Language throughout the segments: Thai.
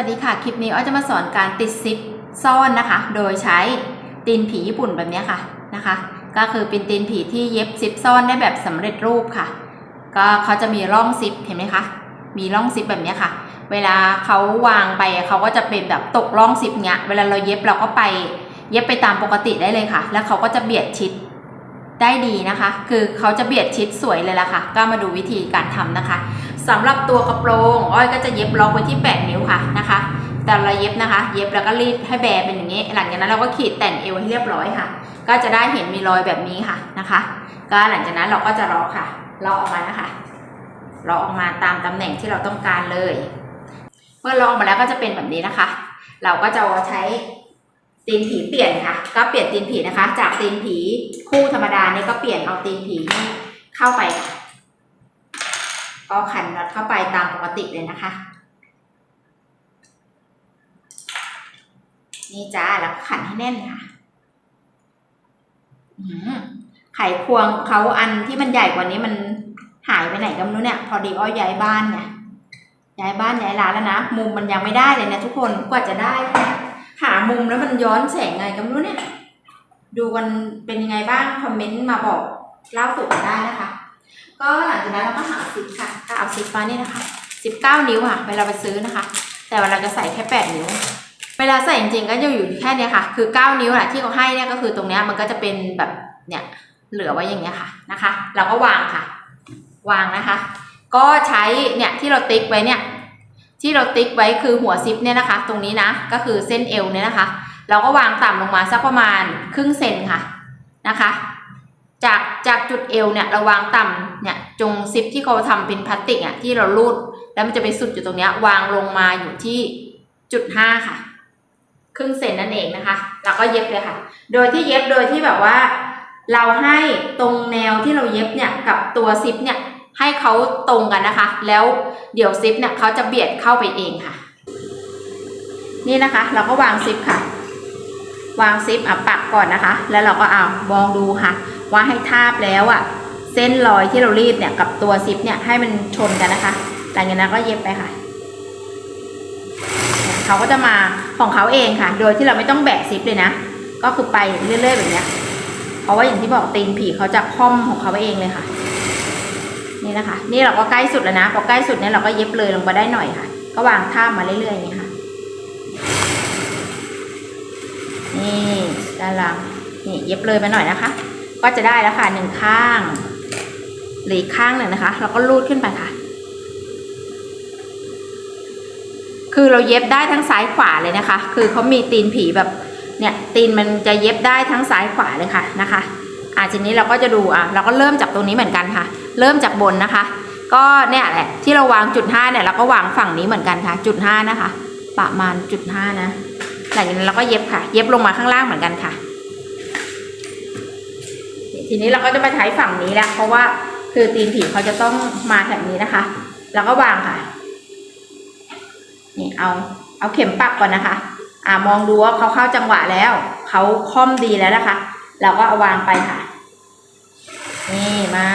วัสดีค่ะ คลิปนี้อ้อจะมาสอนการติดซิปซ่อนนะคะ โดยใช้ตีนผีญี่ปุ่นแบบนี้ค่ะนะคะ ก็คือเป็นตีนผีที่เย็บซิปซ่อนได้แบบสำเร็จรูปค่ะ ก็เขาจะมีร่องซิปเห็นไหมคะมีร่องซิปแบบนี้ค่ะ เวลาเขาวางไปเขาก็จะเป็นแบบตกร่องซิปเนี้ยเวลาเราเย็บเราก็ไปเย็บไปตามปกติได้เลยค่ะ แล้วเขาก็จะเบียดชิดได้ดีนะคะ คือเขาจะเบียดชิดสวยเลยล่ะค่ะ ก็มาดูวิธีการทำนะคะ สำหรับตัวกระโปรงอ้อยก็จะเย็บล็อกไว้ที่ 8 นิ้วค่ะนะคะ แต่เราเย็บนะคะ เย็บแล้วก็รีดให้แบเป็นอย่างนี้ หลังจากนั้นเราก็ขีดแต่งเอวให้เรียบร้อยค่ะ ก็จะได้เห็นมีรอยแบบนี้ค่ะนะคะ ก็หลังจากนั้นเราก็จะล็อกค่ะล็อกออกมานะคะล็อกออกมาตามตำแหน่งที่เราต้องการเลย เมื่อล็อกออกมาแล้วก็จะเป็นแบบนี้นะคะ เราก็จะใช้ตีนผีเปลี่ยนค่ะ ก็เปลี่ยนตีนผีนะคะ จากตีนผีคู่ธรรมดานี่ก็เปลี่ยนเอาตีนผีนี่เข้าไปค่ะ ก็ขันน็อตเข้าไปตามปกติเลยนะคะ นี่จ้าแล้วก็ขันให้แน่นค่ะหือไขควงเขาอันที่มันใหญ่กว่านี้มันหายไปไหนก็ไม่รู้เนี่ย พอดีอ้อยย้ายบ้านเนี่ยย้ายบ้านย้ายร้านแล้วนะมุมมันยังไม่ได้เลยนะทุกคนกว่าจะได้หามุมแล้วมันย้อนแสงไงก็ไม่รู้เนี่ย ดูกันเป็นยังไงบ้างคอมเมนต์มาบอกเล่าสู่กันได้นะคะ ก็หลังจากนั้นเราก็หาซิปค่ะก็เอาซิปมานี่นะคะสิบเก้านิ้วค่ะเวลาไปซื้อนะคะ แต่เวลาจะใส่แค่แปดนิ้ว เวลาใส่จริงๆก็จะอยู่แค่เนี้ยค่ะ คือเก้านิ้วแหละที่เขาให้เนี่ยก็คือตรงเนี้ยมันก็จะเป็นแบบเนี่ยเหลือไว้อย่างเงี้ยค่ะนะคะ เราก็วางค่ะ วางนะคะ ก็ใช้เนี่ยที่เราติ๊กไว้เนี่ยที่เราติ๊กไว้คือหัวซิปเนี่ยนะคะ ตรงนี้นะก็คือเส้นเอวเนี่ยนะคะ เราก็วางต่ำลงมาสักประมาณครึ่งเซนค่ะนะคะ จากจากจุดเอวเนี่ยเราวางต่ำเนี่ยจงซิปที่เขาทำเป็นพลาสติกอะที่เราลูดแล้วมันจะไปสุดอยู่ตรงเนี้ยวางลงมาอยู่ที่จุดห้าค่ะ ครึ่งเซนนั่นเองนะคะเราก็เย็บเลยค่ะ โดยที่เย็บโดยที่แบบว่า เราให้ตรงแนวที่เราเย็บเนี่ยกับตัวซิปเนี่ยให้เขาตรงกันนะคะ แล้วเดี๋ยวซิปเนี่ยเขาจะเบียดเข้าไปเองค่ะ นี่นะคะ เราก็วางซิปค่ะ วางซิปอะปักก่อนนะคะ แล้วเราก็เอามองดูค่ะ ว่าให้ทาบแล้วอะ เส้นรอยที่เรารีดเนี่ยกับตัวซิปเนี่ยให้มันชนกันนะคะ หลังจากนั้นก็เย็บไปค่ะ เขาก็จะมาของเขาเองค่ะ โดยที่เราไม่ต้องแบกซิปเลยนะ ก็คือไปเรื่อยๆแบบเนี้ยเพราะว่าอย่างที่บอกตีนผีเขาจะค่อมของเขาเองเลยค่ะ นี่นะคะ นี่เราก็ใกล้สุดแล้วนะ พอใกล้สุดเนี่ยเราก็เย็บเลยลงมาได้หน่อยค่ะ ก็วางท่าบมาเรื่อยๆอย่างนี้ค่ะ นี่ด้านหลังนี่เย็บเลยไปหน่อยนะคะ ก็จะได้แล้วค่ะหนึ่งข้างหรืออีกข้างหนึ่งนะคะ เราก็ลูดขึ้นไปค่ะ คือเราเย็บได้ทั้งซ้ายขวาเลยนะคะ คือเขามีตีนผีแบบเนี่ยตีนมันจะเย็บได้ทั้งซ้ายขวาเลยค่ะนะคะอะทีนี้เราก็จะดูอะเราก็เริ่มจากตรงนี้เหมือนกันค่ะ เริ่มจากบนนะคะ ก็เนี่ยแหละที่เราวางจุดห้าเนี่ยเราก็วางฝั่งนี้เหมือนกันค่ะ จุดห้านะคะ ประมาณจุดห้านะหลังจากนั้นเราก็เย็บค่ะ เย็บลงมาข้างล่างเหมือนกันค่ะ ทีนี้เราก็จะมาใช้ฝั่งนี้แล้วเพราะว่าคือตีนผีเขาจะต้องมาแบบนี้นะคะเราก็วางค่ะ นี่เอาเอาเข็มปักก่อนนะคะ อ่ามองดูว่าเขาเข้าจังหวะแล้ว เขาค่อมดีแล้วนะคะ เราก็เอาวางไปค่ะ นี่มา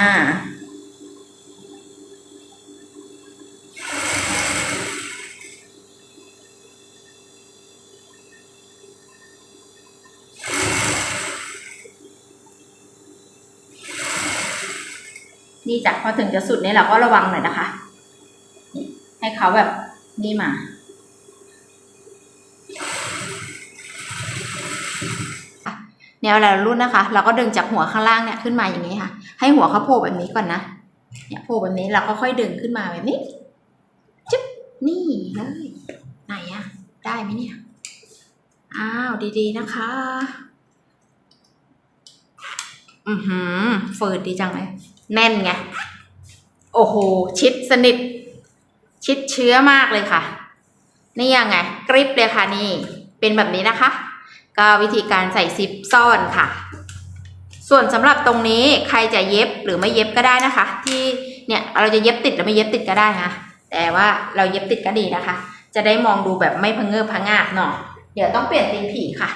นี่จากพอถึงจะสุดเนี่ยเราก็ระวังหน่อยนะคะนี่ให้เขาแบบนี่มาเนี่ยเวลาเรารุ่นนะคะ เราก็ดึงจากหัวข้างล่างเนี่ยขึ้นมาอย่างนี้ค่ะ ให้หัวเขาโผล่แบบนี้ก่อนนะเนี่ยโผล่แบบนี้เราก็ค่อยดึงขึ้นมาแบบนี้จึ๊บนี่เลยไหนอะได้ไหมเนี่ยอ้าวดีๆนะคะ อือหือฝืดดีจังเลยแน่นไง โอ้โห ชิดสนิท ชิดเชื้อมากเลยค่ะ นี่ยังไง กริปเลยค่ะนี่ เป็นแบบนี้นะคะ ก็วิธีการใส่ซิปซ่อนค่ะ ส่วนสำหรับตรงนี้ใครจะเย็บหรือไม่เย็บก็ได้นะคะ ที่เนี่ยเราจะเย็บติดหรือไม่เย็บติดก็ได้นะ แต่ว่าเราเย็บติดก็ดีนะคะ จะได้มองดูแบบไม่พังเงือบพังงาบเนาะเดี๋ยวต้องเปลี่ยนตีนผีค่ะ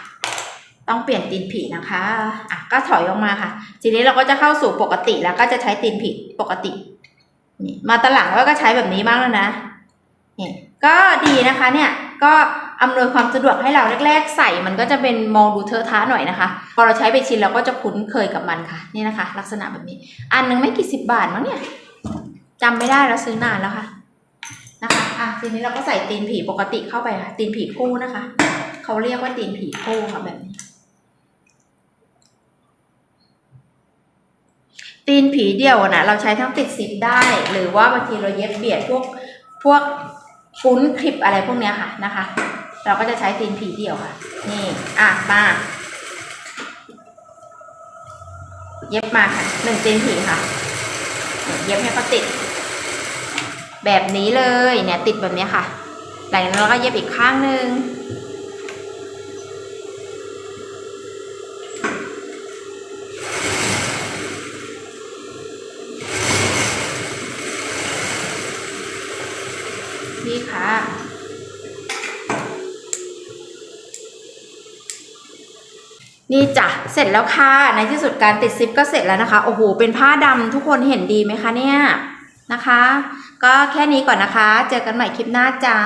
ต้องเปลี่ยนตีนผีนะคะอะก็ถอยออกมาค่ะ ทีนี้เราก็จะเข้าสู่ปกติแล้วก็จะใช้ตีนผีปกตินี่มาตลังว่าก็ใช้แบบนี้บ้างแล้วนะนี่ก็ดีนะคะเนี่ยก็อำนวยความสะดวกให้เราแรก ๆ ใส่มันก็จะเป็นมองดูเทอะทะหน่อยนะคะ พอเราใช้ไปชินเราก็จะคุ้นเคยกับมันค่ะ นี่นะคะ ลักษณะแบบนี้ อันหนึงไม่กี่สิบบาทมั้งเนี่ยจำไม่ได้แล้วซื้อนานแล้วค่ะนะคะอะทีนี้เราก็ใส่ตีนผีปกติเข้าไปค่ะตีนผีคู่นะคะ เขาเรียกว่าตีนผีคู่ค่ะแบบนี้ ตีนผีเดี่ยวนะเราใช้ทั้งติดซิปได้ หรือว่าบางทีเราเย็บเบียดพวกพวกฟุ้นคลิปอะไรพวกเนี้ยค่ะนะคะ เราก็จะใช้ตีนผีเดี่ยวค่ะ นี่อะมาเย็บมาค่ะหนึ่งตีนผีค่ะ เย็บให้เขาติด แบบนี้เลยเนี่ยติดแบบนี้ค่ะหลังจากนั้นเราก็เย็บอีกข้างหนึ่ง นี่จ้ะเสร็จแล้วค่ะ ในที่สุดการติดซิปก็เสร็จแล้วนะคะ โอ้โห เป็นผ้าดำทุกคนเห็นดีไหมคะเนี่ยนะคะ ก็แค่นี้ก่อนนะคะ เจอกันใหม่คลิปหน้าจ้า